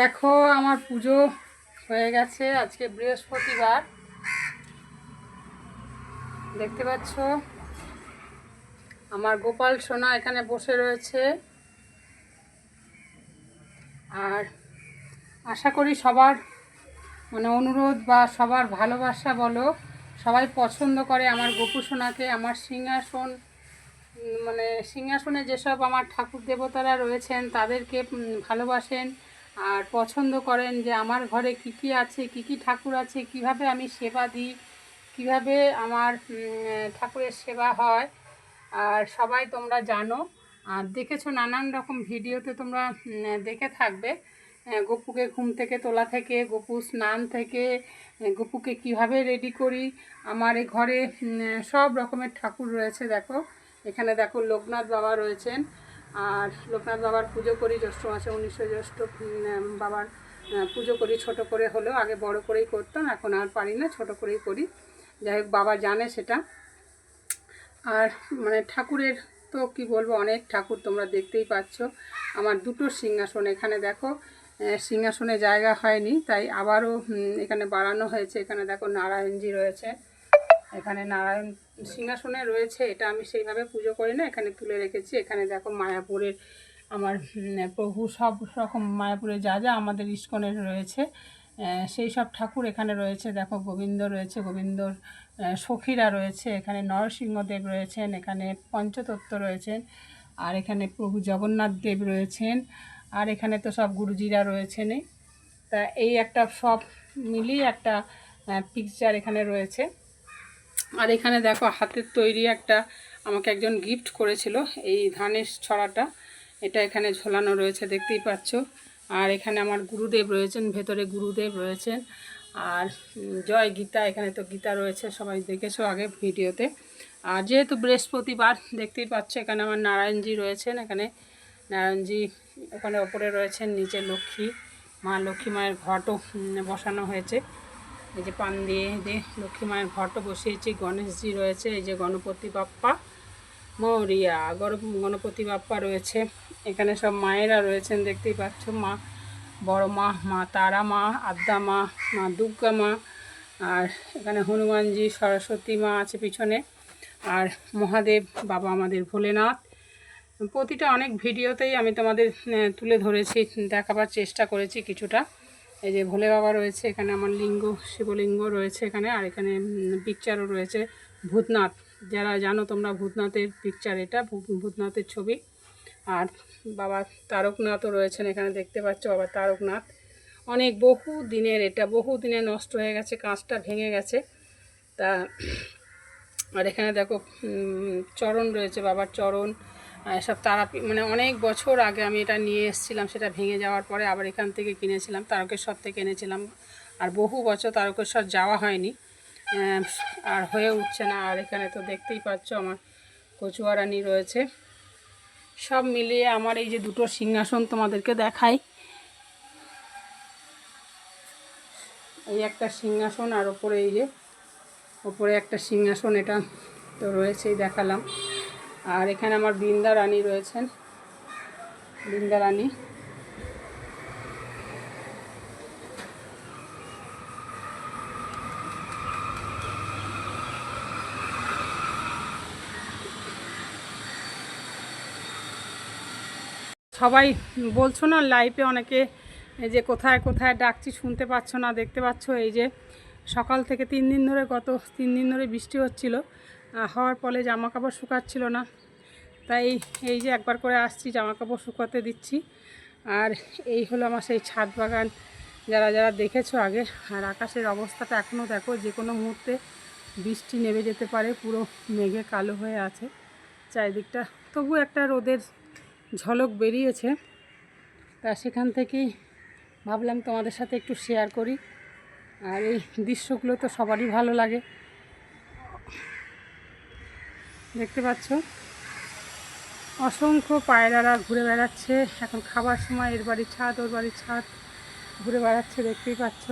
দেখো আমার পুজো হয়ে গেছে আজকে বৃহস্পতিবার। দেখতে পাচ্ছ? আমার গোপাল সোনা এখানে বসে রয়েছে। আর আশা করি সবার মানে অনুরোধ বা সবার ভালোবাসা বলো। সবাই পছন্দ করে আমার গোপু সোনাকে, আমার সিংহাসন মানে সিংহাসনে যেসব আমার ঠাকুর দেবতারা রয়েছেন, তাদেরকে ভালোবাসেন। আর পছন্দ করেন যে আমার ঘরে কি কি আছে, কি কি ঠাকুর আছে, কীভাবে আমি সেবা দিই, কীভাবে আমার ঠাকুরের সেবা হয়, আর সবাই তোমরা জানো। আর দেখেছ নানান রকম ভিডিওতে তোমরা দেখে থাকবে গপুকে ঘুম থেকে তোলা থেকে, গপু স্নান থেকে গপুকে কীভাবে রেডি করি, আমার এই ঘরে সব রকমের ঠাকুর রয়েছে, দেখো। এখানে দেখো লোকনাথ বাবা রয়েছেন আর লোকনাথ বাবার পুজো করি, জ্যৈষ্ঠ মাসে উনিশশো জ্যৈষ্ঠ বাবার পুজো করি, ছোট করে হলেও, আগে বড় করেই করতাম, এখন আর পারি না, ছোট করেই করি। যাই হোক, বাবা জানে সেটা। আর মানে ঠাকুরের তো কি বলব, অনেক ঠাকুর তোমরা দেখতেই পাচ্ছ। আমার দুটো সিংহাসন এখানে দেখো সিংহাসনে জায়গা হয়নি, তাই আবারও এখানে বাড়ানো হয়েছে। এখানে দেখো নারায়ণজি রয়েছে। এখানে নারায়ণ সিংহাসনে রয়েছে, এটা আমি সেইভাবে পুজো করি না, এখানে তুলে রেখেছি। এখানে দেখো মায়াপুরের আমার প্রভু সব রকম মায়াপুরে যা যা আমাদের ইস্কনের রয়েছে সেই সব ঠাকুর এখানে রয়েছে। দেখো গোবিন্দ রয়েছে, গোবিন্দর সখীরা রয়েছে, এখানে নরসিংহদেব রয়েছেন, এখানে পঞ্চতত্ত্ব রয়েছেন, আর এখানে প্রভু জগন্নাথ দেব রয়েছেন, আর এখানে তো সব গুরুজিরা রয়েছেনই তা এই একটা সব মিলিয়ে একটা পিকচার এখানে রয়েছে। আর এখানে দেখো হাতের তৈরি একটা আমাকে একজন গিফট করেছিল, এই ধানের ছড়াটা। এটা এখানে ঝোলানো রয়েছে, দেখতেই পাচ্ছ। আর এখানে আমার গুরুদেব রয়েছেন, ভেতরে গুরুদেব রয়েছেন। আর জয় গীতা, এখানে তো গীতা রয়েছে, সবাই দেখেছ আগে ভিডিওতে। আর যেহেতু বৃহস্পতিবার, দেখতেই পাচ্ছ এখানে আমার নারায়ণজি রয়েছেন, এখানে নারায়ণজি ওখানে ওপরে রয়েছেন, নিচে লক্ষ্মী, মা লক্ষ্মী মায়ের ঘটও বসানো হয়েছে। এই যে পান দিয়ে যে লক্ষ্মী মায়ের ঘটও বসিয়েছি, গণেশজি রয়েছে, এই যে গণপতি বাপ্পা মৌরিয়া গণপতি বাপ্পা রয়েছে। এখানে সব মায়েরা রয়েছেন, দেখতেই পাচ্ছ, মা, বড় মা মা তারা মা, আদ্যা মা মা দুর্গা মা, আর এখানে হনুমানজি, সরস্বতী মা আছে পিছনে, আর মহাদেব, বাবা আমাদের ভোলেনাথ। প্রতিটা অনেক ভিডিওতেই আমি তোমাদের তুলে ধরেছি, দেখাবার চেষ্টা করেছি কিছুটা। এই যে ভোলে বাবা রয়েছে, এখানে আমার লিঙ্গ, শিবলিঙ্গ রয়েছে এখানে, আর এখানে পিকচারও রয়েছে ভূতনাথ। যারা জানো তোমরা ভূতনাথের পিকচার এটা ভূতনাথের ছবি। আর বাবা তারকনাথও রয়েছেন এখানে, দেখতে পাচ্ছ বাবা তারকনাথ। অনেক বহু দিনের এটা, বহু দিনে নষ্ট হয়ে গেছে কাঁচটা ভেঙে গেছে। তা, আর এখানে দেখো চরণ রয়েছে বাবার চরণ। সব তারাপি মানে অনেক বছর আগে আমি এটা নিয়ে এসেছিলাম, সেটা ভেঙে যাওয়ার পরে আবার এখান থেকে কিনেছিলাম, তারকেশ্বর থেকে এনেছিলাম। আর বহু বছর তারকেশ্বর যাওয়া হয়নি। আর হয়ে উঠছে না, আর এখানে তো দেখতেই পাচ্ছ আমার কচুয়ারানি রয়েছে। সব মিলিয়ে আমার এই যে দুটো সিংহাসন তোমাদেরকে দেখাই। এই একটা সিংহাসন আর ওপরে এই যে, ওপরে একটা সিংহাসন, এটা তো রয়েছেই, দেখালাম। আর এখানে আমার বৃন্দা রানী রয়েছেন। বৃন্দা রানী। সবাই বলছো না লাইভে অনেকে যে কোথায় কোথায় ডাকছি শুনতে পাচ্ছ না, দেখতে পাচ্ছ, এই যে সকাল থেকে তিন দিন ধরে, গত তিন দিন ধরে বৃষ্টি হচ্ছিল। হওয়ার ফলে জামা কাপড় শুকাচ্ছিল না। তাই এই যে একবার করে আসছি জামা কাপড় শুকাতে দিচ্ছি। আর এই হলো আমার সেই ছাদ বাগান। যারা যারা দেখেছ আগে, আর আকাশের অবস্থাটা এখনও দেখো, যে কোনো মুহূর্তে বৃষ্টি নেমে যেতে পারে, পুরো মেঘে কালো হয়ে আছে। চারিদিকটা তবু একটা রোদের ঝলক বেরিয়েছে। তা সেখান থেকেই ভাবলাম তোমাদের সাথে একটু শেয়ার করি। আর এই দৃশ্যগুলো তো সবারই ভালো লাগে। দেখতে পাচ্ছ? অসংখ্য পায়রারা ঘুরে বেড়াচ্ছে। এখন খাবার সময়, এর বাড়ির ছাদ, ওর বাড়ির ছাদ ঘুরে বেড়াচ্ছে, দেখতেই পাচ্ছ।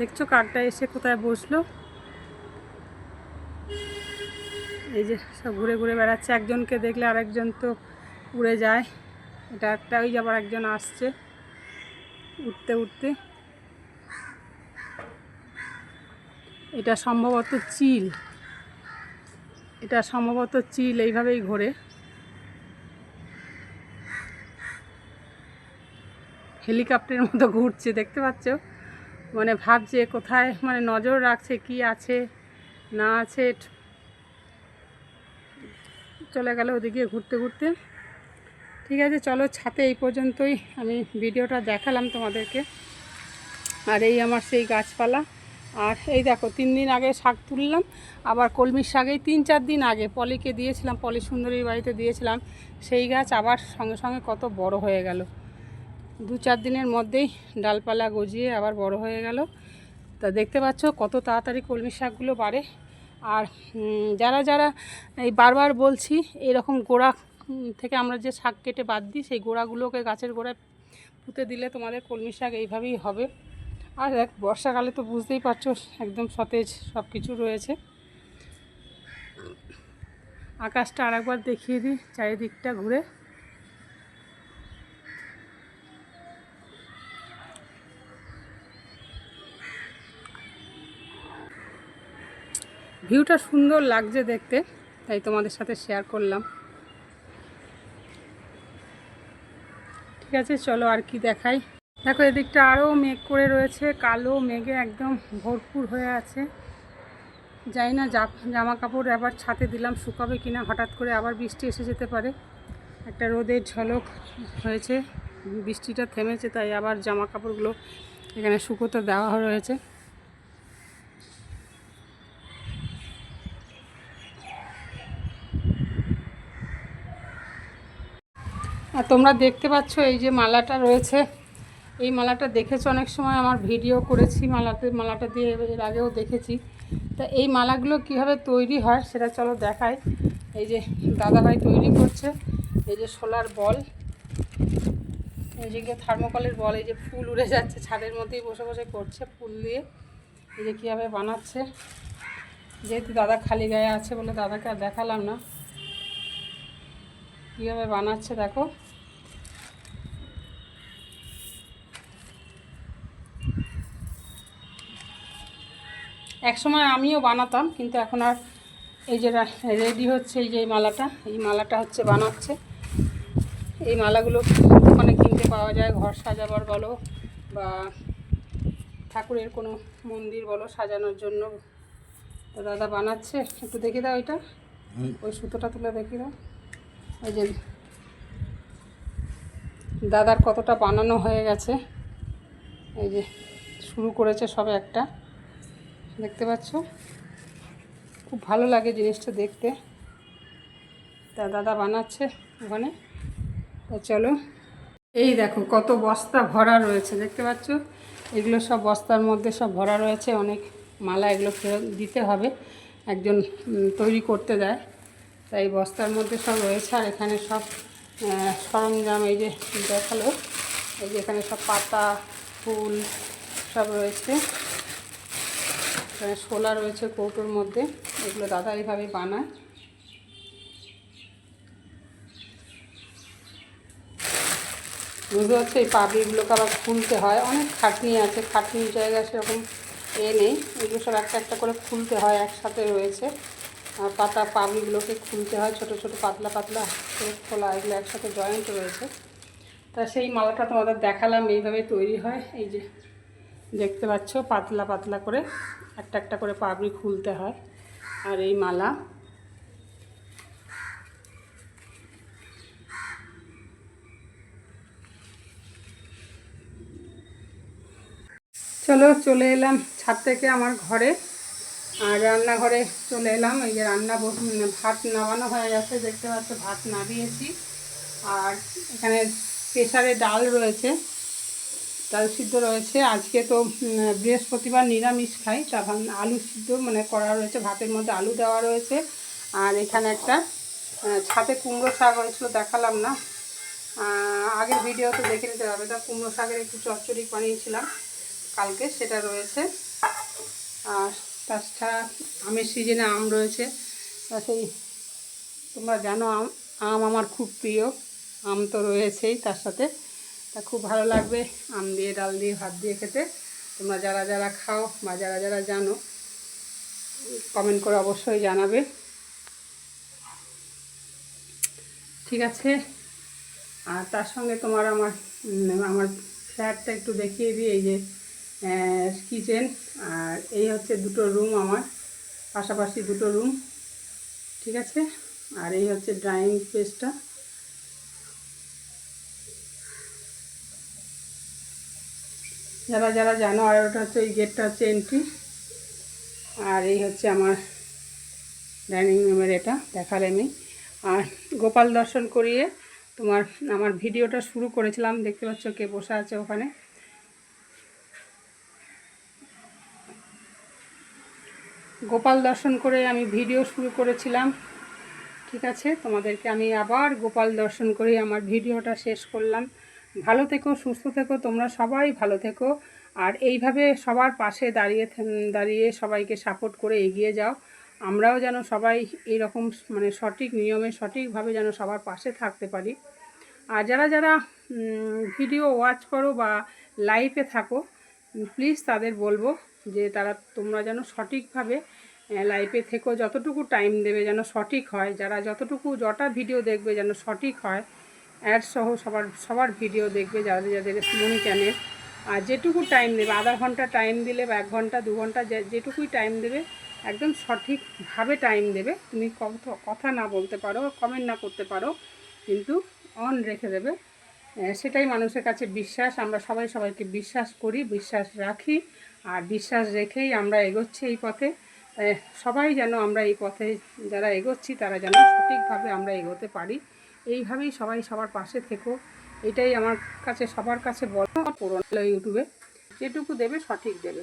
দেখছ কাকটা এসে কোথায় বসল? এই যে সব ঘুরে ঘুরে বেড়াচ্ছে। একজনকে দেখলে আরেকজন তো উড়ে যায়। এটা একটা, ওই আবার একজন আসছে উঠতে উঠতে এটা সম্ভবত চিল। এটা সম্ভবত চিল এইভাবেই ঘোরে। হেলিকপ্টারের মতো ঘুরছে, দেখতে পাচ্ছ? মানে ভাবছে কোথায় মানে নজর রাখছে কি আছে, না আছে। চলে গেল ওদিকে ঘুরতে ঘুরতে। ঠিক আছে, চলো ছাতে এই পর্যন্তই। আমি ভিডিওটা দেখালাম তোমাদেরকে। আর এই আমার সেই গাছপালা। আর এই দেখো, তিন দিন আগে শাক তুললাম, আবার কলমির শাকেই তিন চার দিন আগে পলিকে দিয়েছিলাম, পলি সুন্দরীর বাড়িতে দিয়েছিলাম, সেই গাছ আবার সঙ্গে সঙ্গে কত বড় হয়ে গেল। দু চার দিনের মধ্যেই ডালপালা গজিয়ে আবার বড় হয়ে গেল। তা দেখতে পাচ্ছ কত তাড়াতাড়ি কলমি শাকগুলো বাড়ে। আর যারা যারা এই বারবার বলছি, এরকম গোড়া থেকে আমরা যে শাক কেটে বাদ দিই, সেই গোড়াগুলোকে গাছের গোড়ায় পুঁতে দিলে তোমাদের কলমি শাক এইভাবেই হবে। আর এক বর্ষাকালে তো বুঝতেই পারছ, একদম সতেজ সব কিছু রয়েছে। আকাশটা আরেকবার দেখিয়ে দিই, চারিদিকটা ঘুরে। ভিউটা সুন্দর লাগছে দেখতে, তাই তোমাদের সাথে শেয়ার করলাম। ঠিক আছে, চলো আর কি দেখাই। দেখো, এদিকটা আরও মেঘ করে রয়েছে, কালো মেঘে একদম ভরপুর হয়ে আছে। যাই না, জামা কাপড় আবার ছাতে দিলাম, শুকাবে কিনা হঠাৎ করে আবার বৃষ্টি এসে যেতে পারে। একটা রোদের ঝলক হয়েছে, বৃষ্টিটা থেমেছে, তাই আবার জামা কাপড়গুলো এখানে শুকোতে দেওয়া রয়েছে। আর তোমরা দেখতে পাচ্ছ এই যে মালাটা রয়েছে। এই মালাটা দেখেছ? অনেক সময় আমার ভিডিও করেছি মালাতে, মালাটা দিয়ে এর আগেও দেখেছি। তা এই মালাগুলো কীভাবে তৈরি হয় সেটা চলো দেখাই। এই যে দাদাভাই তৈরি করছে, এই যে সোলার বল, এই যে থার্মোকলের বল, এই যে ফুল উড়ে যাচ্ছে, ছাদের মধ্যেই বসে বসে করছে ফুল দিয়ে। এই যে কীভাবে বানাচ্ছে। যেহেতু দাদা খালি গায়ে আছে বলে দাদাকে আর দেখালাম না। কীভাবে বানাচ্ছে দেখো। একসময় আমিও বানাতাম কিন্তু এখন আর এই যে রেডি হচ্ছে এই যে এই মালাটা এই মালাটা হচ্ছে বানাচ্ছে। এই মালাগুলো দোকানে কিনতে পাওয়া যায় ঘর সাজাবার বলো বা ঠাকুরের কোনো মন্দির বলো সাজানোর জন্য। তো দাদা বানাচ্ছে একটু দেখে দাও ওইটা ওই সুতোটা তুলে দেখি দাও। ওই যে দাদার কতটা বানানো হয়ে গেছে এই যে শুরু করেছে সবে একটা। দেখতে পাচ্ছ? খুব ভালো লাগে জিনিসটা দেখতে। তা দাদা বানাচ্ছে ওখানে। তা চলো। এই দেখো, কত বস্তা ভরা রয়েছে, দেখতে পাচ্ছ? এগুলো সব বস্তার মধ্যে সব ভরা রয়েছে, অনেক মালা এগুলো ফেরত দিতে হবে, একজন তৈরি করতে দেয় তাই বস্তার মধ্যে সব রয়েছে, আর এখানে সব সরঞ্জাম, এই যে দেখাল, এই যে এখানে সব পাতা, ফুল সব রয়েছে। এখানে শোলা রয়েছে কৌটোর মধ্যে। এগুলো দাদা এইভাবেই বানায়। বুঝতে পারছ এই পাবলিকগুলোকে আবার খুলতে হয়। অনেক খাটনি আছে। খাটনির জায়গায় সেরকম এ নেই। এগুলো সব একটা একটা করে খুলতে হয়, একসাথে রয়েছে। আর পাতা পাবলিকগুলোকে খুলতে হয়। ছোট ছোট পাতলা পাতলা খোলা। এগুলো একসাথে জয়েন্ট রয়েছে। তা সেই মালাটা তোমাদের দেখালাম। এইভাবে তৈরি হয়। এই যে দেখতে পাচ্ছ, পাতলা পাতলা করে একটা একটা করে পাবড়ি খুলতে হয়। আর এই মালা। চলো চলে এলাম ছাদ থেকে আমার ঘরে। আর রান্নাঘরে চলে এলাম। এই যে রান্না ভাত নামানো হয়ে গেছে, দেখতে পাচ্ছ, ভাত নামিয়েছি। আর এখানে প্রেসারে ডাল রয়েছে। ডাল সিদ্ধ রয়েছে। আজকে তো বৃহস্পতিবার নিরামিষ খাই। তা ভাব- আলু সিদ্ধ মানে করা রয়েছে। ভাতের মধ্যে আলু দেওয়া রয়েছে। আর এখানে একটা ছাতে কুমড়ো শাক হয়েছিল, দেখালাম না। আগের ভিডিও তো দেখে নিতে হবে। তা কুমড়ো শাকের একটু চচ্চড়ি বানিয়েছিলাম। কালকে সেটা রয়েছে। আর তাছাড়া আমের সিজনে আম রয়েছে। সেই, তোমরা জানো, আম আম আমার খুব প্রিয়। আম তো রয়েছেই তার সাথে। তা খুব ভালো লাগবে, আম দিয়ে, ডাল দিয়ে, ভাত দিয়ে খেতে। তোমরা যারা যারা খাও বা যারা যারা জানো কমেন্ট করে অবশ্যই জানাবে। ঠিক আছে? আর তার সঙ্গে তোমার আমার আমার ফ্ল্যাটটা একটু দেখিয়ে দিই, এই যে কিচেন আর এই হচ্ছে দুটো রুম আমার, পাশাপাশি দুটো রুম ঠিক আছে? আর এই হচ্ছে ড্রয়িং স্পেসটা যারা যারা জানো, আর ওটা হচ্ছে এই গেটটা হচ্ছে এন্ট্রি আর এই হচ্ছে আমার ডাইনিং রুমের এটা দেখালামই আর গোপাল দর্শন করিয়ে তোমার, আমার ভিডিওটা শুরু করেছিলাম। দেখতে পাচ্ছ কে বসে আছে ওখানে। গোপাল দর্শন করে আমি ভিডিও শুরু করেছিলাম। ঠিক আছে, তোমাদেরকে আমি আবার গোপাল দর্শন করে আমার ভিডিওটা শেষ করলাম। ভালো থেকো, সুস্থ থেকো, তোমরা সবাই ভালো থেকো। আর এইভাবে সবার পাশে দাঁড়িয়ে দাঁড়িয়ে সবাইকে সাপোর্ট করে এগিয়ে যাও। আমরাও যেন সবাই এইরকম মানে সঠিক নিয়মে, সঠিকভাবে যেন সবার পাশে থাকতে পারি। আর যারা যারা ভিডিও ওয়াচ করো বা লাইভে থাকো প্লিজ তাদের বলব যে তারা, তোমরা যেন সঠিকভাবে লাইভে থেকো। যতটুকু টাইম দেবে যেন সঠিক হয়, যারা যতটুকু, যটা ভিডিও দেখবে যেন সঠিক হয় অ্যাড সহ সবার সবার ভিডিও দেখবে যাদের যাদের মনি চ্যানেল আর যেটুকু টাইম দেবে, আধা ঘণ্টা টাইম দিলে বা এক ঘণ্টা, দু ঘণ্টা যেটুকুই টাইম দেবে, একদম সঠিকভাবে টাইম দেবে। তুমি কথা না বলতে পারো কমেন্ট না করতে পারো, কিন্তু অন রেখে দেবে। সেটাই মানুষের কাছে বিশ্বাস। আমরা সবাই সবাইকে বিশ্বাস করি, বিশ্বাস রাখি, আর বিশ্বাস রেখেই আমরা এগোচ্ছি এই পথে। সবাই যেন আমরা এই পথে যারা এগোচ্ছি, তারা যেন সঠিকভাবে আমরা এগোতে পারি। এইভাবেই সবাই সবার পাশে থেকো। এটাই আমার কাছে, সবার কাছে বলো। পুরো ইউটিউবে। যেটুকু দেবে, সঠিক দেবে।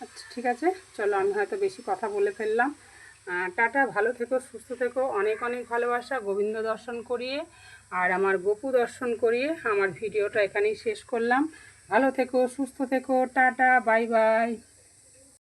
আচ্ছা ঠিক আছে? চলো, আমি হয়তো বেশি কথা বলে ফেললাম। টাটা, ভালো থেকো, সুস্থ থেকো। অনেক অনেক ভালোবাসা। গোবিন্দ দর্শন করিয়ে আর আমার গোপু দর্শন করিয়ে আমার ভিডিওটা এখানেই শেষ করলাম। ভালো থেকো, সুস্থ থেকো। টাটা, বাই বাই।